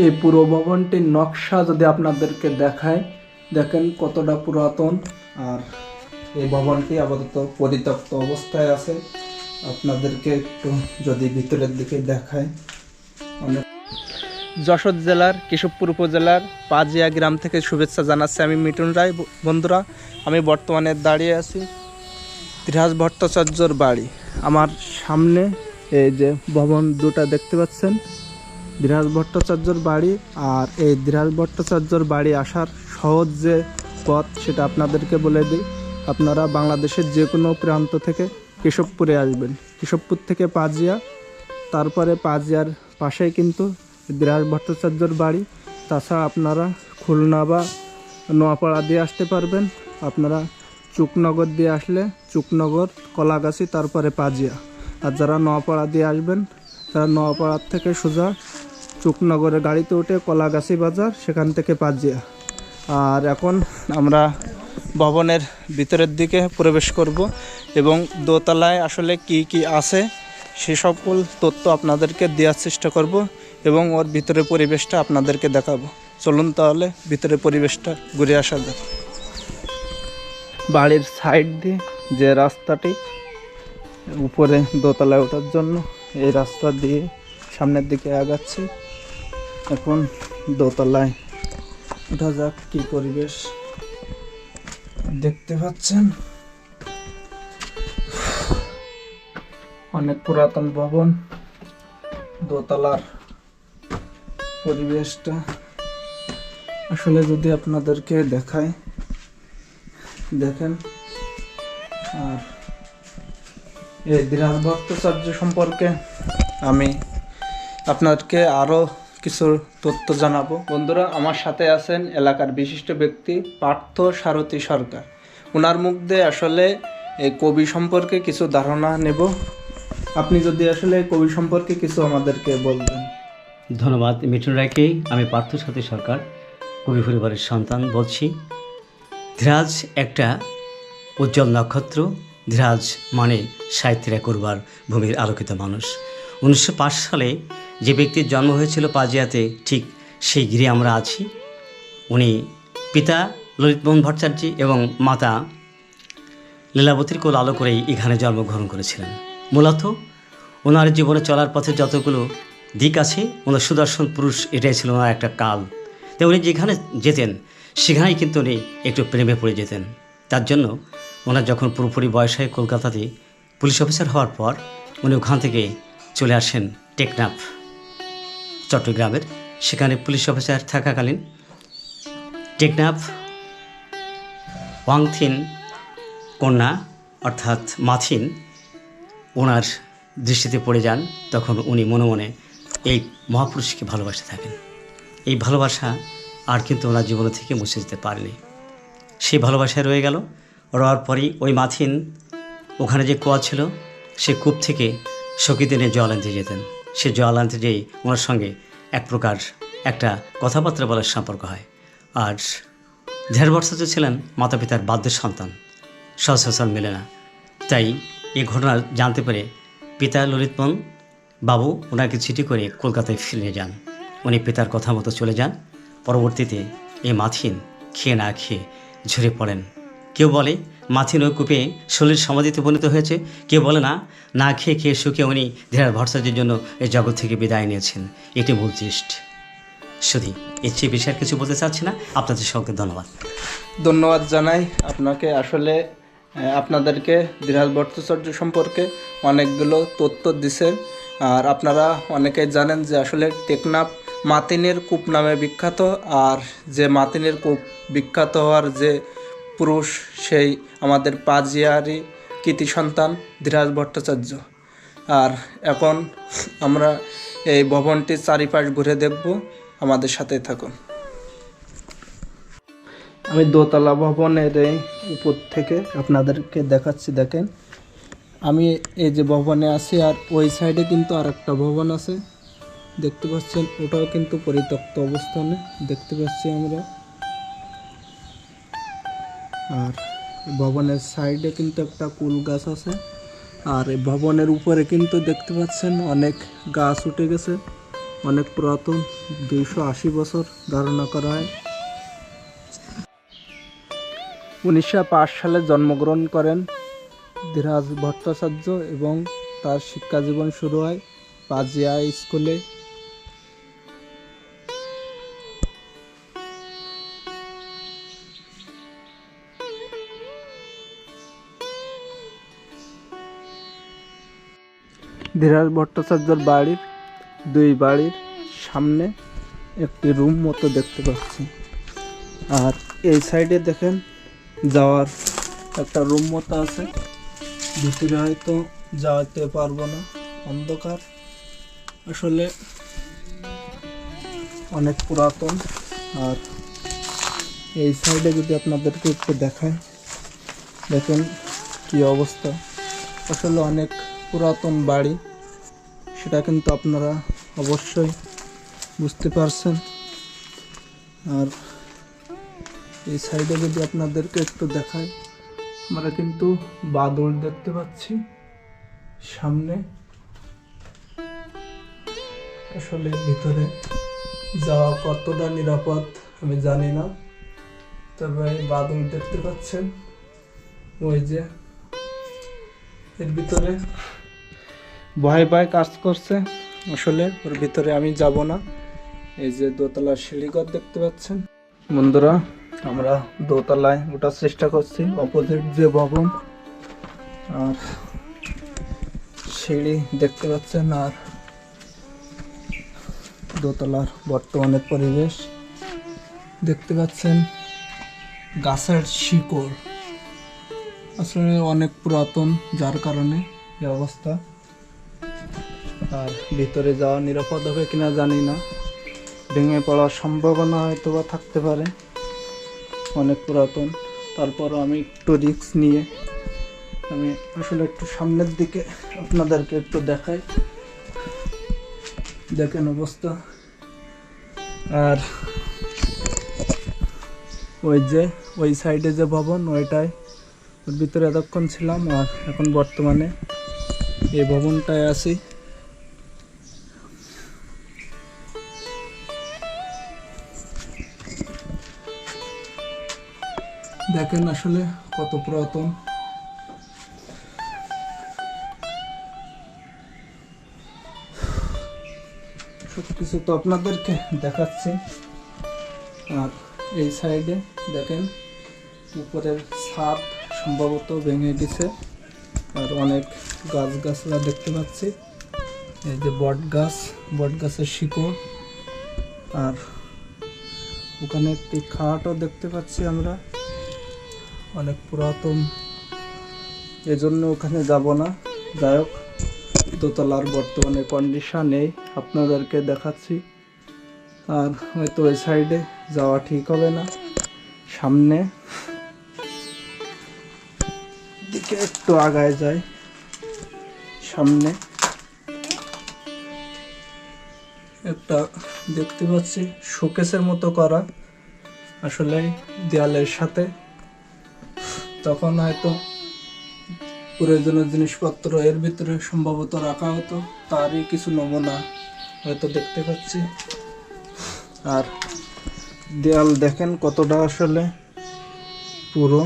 এই পুরো ভবনটির নকশা যদি আপনাদেরকে দেখায়, দেখেন কতটা পুরাতন। আর এই ভবনটি আপাতত পরিত্যক্ত অবস্থায় আছে। আপনাদেরকে একটু যদি ভিতরের দিকে দেখায়। অনেক যশোর জেলার, কেশবপুর উপজেলার পাজিয়া গ্রাম থেকে শুভেচ্ছা জানাচ্ছি আমি মিটুন রায়। বন্ধুরা, আমি বর্তমানে দাঁড়িয়ে আছি ধীরাজ ভট্টাচার্যর বাড়ি। আমার সামনে এই যে ভবন দুটা দেখতে পাচ্ছেন। ধীরাজ ভট্টাচার্যর বাড়ি আর এই ধীরাজ ভট্টাচার্যর বাড়ি আসার সহজ যে পথ সেটা আপনাদেরকে বলে দিই। আপনারা বাংলাদেশের যে কোনো প্রান্ত থেকে কেশবপুরে আসবেন। কেশবপুর থেকে পাজিয়া, তারপরে পাজিয়ার পাশেই কিন্তু ধীরাজ ভট্টাচার্যর বাড়ি। তাছাড়া আপনারা খুলনা বা নোয়াপাড়া দিয়ে আসতে পারবেন। আপনারা চুকনগর দিয়ে আসলে চুকনগর, কলাগাছি, তারপরে পাজিয়া। আর যারা নোয়াপাড়া দিয়ে আসবেন, তারা নোয়াপাড়ার থেকে সোজা চুকনগরে গাড়িতে উঠে কলাগাছি বাজার, সেখান থেকে পাজিয়া। আর এখন আমরা ভবনের ভিতরের দিকে প্রবেশ করব এবং দোতলায় আসলে কি কি আছে সে সকল তথ্য আপনাদেরকে দেওয়ার চেষ্টা করব এবং ওর ভিতরের পরিবেশটা আপনাদেরকে দেখাবো। চলুন তাহলে ভিতরের পরিবেশটা ঘুরে আসা যাক। বাড়ির সাইড দিয়ে যে রাস্তাটি, উপরে দোতলায় ওঠার জন্য এই রাস্তা দিয়ে সামনের দিকে আগাচ্ছি। এখন দোতলায়। ওঠা যাক কি পরিবেশ। দেখতে পাচ্ছেন? অনেক পুরাতন ভবন। দোতলার পরিবেশটা। আসলে যদি আপনাদেরকে দেখায় দেখেন। আর এই দিনাজ ভট্টাচার্য সম্পর্কে আমি আপনাদেরকে আরও কিছু তথ্য জানাব। বন্ধুরা, আমার সাথে আছেন এলাকার বিশিষ্ট ব্যক্তি পার্থ সারথী সরকার। ওনার মুখ দিয়ে আসলে এই কবি সম্পর্কে কিছু ধারণা নেব। আপনি যদি আসলে কবি সম্পর্কে কিছু আমাদেরকে বলবেন। ধন্যবাদ, মিঠুন রায়কে। আমি পার্থ সাথী সরকার, কবি পরিবারের সন্তান বলছি। ধীরাজ একটা উজ্জ্বল নক্ষত্র। ধীরাজ মানে সাহিত্যের এক উর্বার ভূমির আলোকিত মানুষ। উনিশশো পাঁচ সালে যে ব্যক্তির জন্ম হয়েছিল পাজিয়াতে, ঠিক সেই গৃহে আমরা আছি। উনি পিতা ললিতমোহন ভট্টাচার্য এবং মাতা লীলাবতীর কোল আলো করেই এখানে জন্মগ্রহণ করেছিলেন। মূলত ওনার জীবনে চলার পথে যতগুলো দিক আছে, ওনার সুদর্শন পুরুষ এটাই ছিল ওনার একটা কাল। তো উনি যেখানে যেতেন, সেখানেই কিন্তু উনি একটু প্রেমে পড়ে যেতেন। তার জন্য ওনার যখন পুরোপুরি বয়স হয় কলকাতাতে, পুলিশ অফিসার হওয়ার পর উনি ওখান থেকে চলে আসেন টেকনাফ। চট্টগ্রামের। সেখানে পুলিশ অফিসার থাকাকালীন টেকনাফ ওয়াংথিন কন্যা, অর্থাৎ মাথিন, ওনার দৃষ্টিতে পড়ে যান। তখন উনি মনে মনে এই মহাপুরুষকে ভালোবাসতে থাকেন। এই ভালোবাসা আর কিন্তু ওনার জীবন থেকে মুছে যেতে পারেনি। সেই ভালোবাসায় রয়ে গেল। রওয়ার পরই ওই মাথিন, ওখানে যে কুয়া ছিল, সে কূপ থেকে সখী দিনে জল আনতে যেতেন। সে জল আনতে যেই ওনার সঙ্গে এক প্রকার একটা কথাবার্তা বলার সম্পর্ক হয়। আর বছর ছিলেন মাতা পিতার বাদ্যের সন্তান সচরাচর মেলে না। তাই এই ঘটনা জানতে পেরে পিতা ললিতমোহন বাবু ওনাকে চিঠি করে কলকাতায় ফিরে যান। উনি পিতার কথা মতো চলে যান। পরবর্তীতে এই মাথিন খেয়ে না খেয়ে ঝরে পড়েন। কেউ বলে মাথিন ওই কূপে শরীর সমাধিতে উপনীত হয়েছে। কেউ বলে না না খেয়ে খেয়ে সুখে উনি ধীরার ভরসাজের জন্য এই জগৎ থেকে বিদায় নিয়েছেন। এটি মূল চেষ্ট শুধু এর চেয়ে বেশি আর কিছু বলতে চাচ্ছি না। আপনাদের সঙ্গে ধন্যবাদ। ধন্যবাদ জানাই আপনাকে। আসলে আপনাদেরকে দিরাজ ভট্টাচার্য সম্পর্কে অনেকগুলো তথ্য দিছেন আর আপনারা অনেকেই জানেন যে আসলে টেকনাফ মাতিনের কূপ নামে বিখ্যাত। আর যে মাতিনের কূপ বিখ্যাত হওয়ার যে পুরুষ, সেই আমাদের পাজিয়ারি কৃতি সন্তান ধীরাজ ভট্টাচার্য। আর এখন আমরা এই ভবনটির চারিপাশ ঘুরে দেখব। আমাদের সাথে থাকুন। আমি দোতলা ভবনের এই উপর থেকে আপনাদেরকে দেখাচ্ছি, দেখেন। আমি এই যে ভবনে আছি, আর ওই সাইডে কিন্তু আর একটা ভবন আছে। দেখতে পাচ্ছেন, ওটাও কিন্তু পরিত্যক্ত অবস্থানে। দেখতে পাচ্ছি আমরা। আর ভবনের সাইডে কিন্তু একটা কুল গাছ আছে। আর এই ভবনের উপরে কিন্তু দেখতে পাচ্ছেন অনেক গাছ উঠে গেছে। অনেক পুরাতন, দুইশো আশি বছর ধারণা করা হয়। উনিশশো পাঁচ সালে জন্মগ্রহণ করেন ধীরাজ ভট্টাচার্য এবং তার শিক্ষা জীবন শুরু হয় পাজিয়া স্কুলে। ধীরাজ ভট্টাচার্যর বাড়ির দুই বাড়ির সামনে একটি রুম মতো দেখতে পাচ্ছি। আর এই সাইডে দেখেন যাওয়ার একটা রুম মতো আছে। ভিতরে হয়তো যাওয়াতে পারব না, অন্ধকার। আসলে অনেক পুরাতন। আর এই সাইডে যদি আপনাদেরকে একটু দেখায় দেখেন কি অবস্থা। আসলে অনেক পুরাতন বাড়ি। সেটা কিন্তু আপনারা অবশ্যই বুঝতে পারছেন। আর এই সাইডে যদি আপনাদেরকে একটু দেখাই, আমরা কিন্তু বাদল দেখতে পাচ্ছি সামনে। আসলে ভিতরে যাওয়া কতটা নিরাপদ আমি জানি না, তবে বাদল দেখতে পাচ্ছেন। ওই যে এর ভিতরে ভয় ভয় কাজ করছে। আসলে ওর ভিতরে আমি যাব না। এই যে দোতলার সিঁড়িঘর দেখতে পাচ্ছেন। বন্ধুরা, আমরা দোতলায় ওঠার চেষ্টা করছি অপোজিট যে ভবন। আর সিঁড়ি দেখতে পাচ্ছেন, আর দোতলার বর্তমানে পরিবেশ। দেখতে পাচ্ছেন, গাছের শিকড়। আসলে অনেক পুরাতন, যার কারণে এই অবস্থা। আর ভিতরে যাওয়া নিরাপদ হবে কিনা জানি না। ভেঙে পড়ার সম্ভাবনা হয়তো বা থাকতে পারে। অনেক পুরাতন। তারপরও আমি একটু রিস্ক নিয়ে আমি আসলে একটু সামনের দিকে আপনাদেরকে একটু দেখাই। দেখেন অবস্থা। আর ওই যে, ওই সাইডে যে ভবন ওইটাই ওর ভিতরে এতক্ষণ ছিলাম আর এখন বর্তমানে এই ভবনটায় আছি। দেখেন আসলে কত পুরাতন। সব কিছু তো আপনাদেরকে দেখাচ্ছি। আর এই সাইডে দেখেন উপরের ছাদ সম্ভবত ভেঙে গেছে। আর অনেক গাছ গাছরা দেখতে পাচ্ছি। এই যে বট গাছ বট গাছের শিকড়। আর ওখানে একটি খাটও দেখতে পাচ্ছি আমরা। অনেক পুরাতন। এজন্য ওখানে যাব না। যাই হোক, দোতলার বর্তমানে কন্ডিশন আপনাদেরকে দেখাচ্ছি। আর হয়তো ওই সাইডে যাওয়া ঠিক হবে না। সামনে দিকে একটু আগায় যায় সামনে একটা দেখতে পাচ্ছি, শোকেসের মতো করা। আসলে দেয়ালের সাথে তখন হয়তো প্রয়োজনীয় জিনিসপত্র এর ভিতরে সম্ভবত রাখা হতো, তারই কিছু নমুনা হয়তো দেখতে পাচ্ছি। আর দেয়াল দেখেন কতটা আসলে পুরো,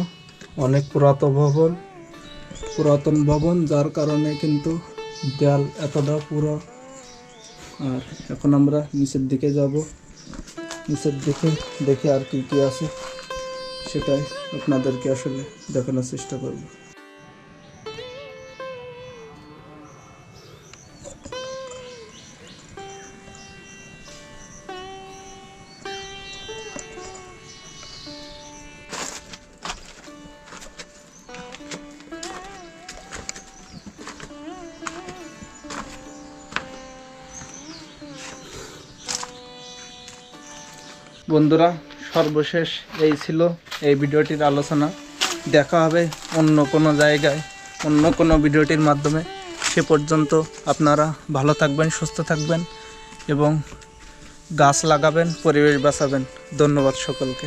অনেক পুরাতন ভবন পুরাতন ভবন, যার কারণে কিন্তু দেয়াল এতটা পুরো। আর এখন আমরা নিচের দিকে যাব। নিচের দিকে দেখে আর কি কি আছে। সেটাই আপনাদেরকে আসলে দেখানোর চেষ্টা করব। বন্ধুরা সর্বশেষ এই ছিল এই ভিডিওটির আলোচনা। দেখা হবে অন্য কোনো জায়গায়, অন্য কোনো ভিডিওটির মাধ্যমে। সে পর্যন্ত আপনারা ভালো থাকবেন, সুস্থ থাকবেন এবং গাছ লাগাবেন, পরিবেশ বাঁচাবেন। ধন্যবাদ সকলকে।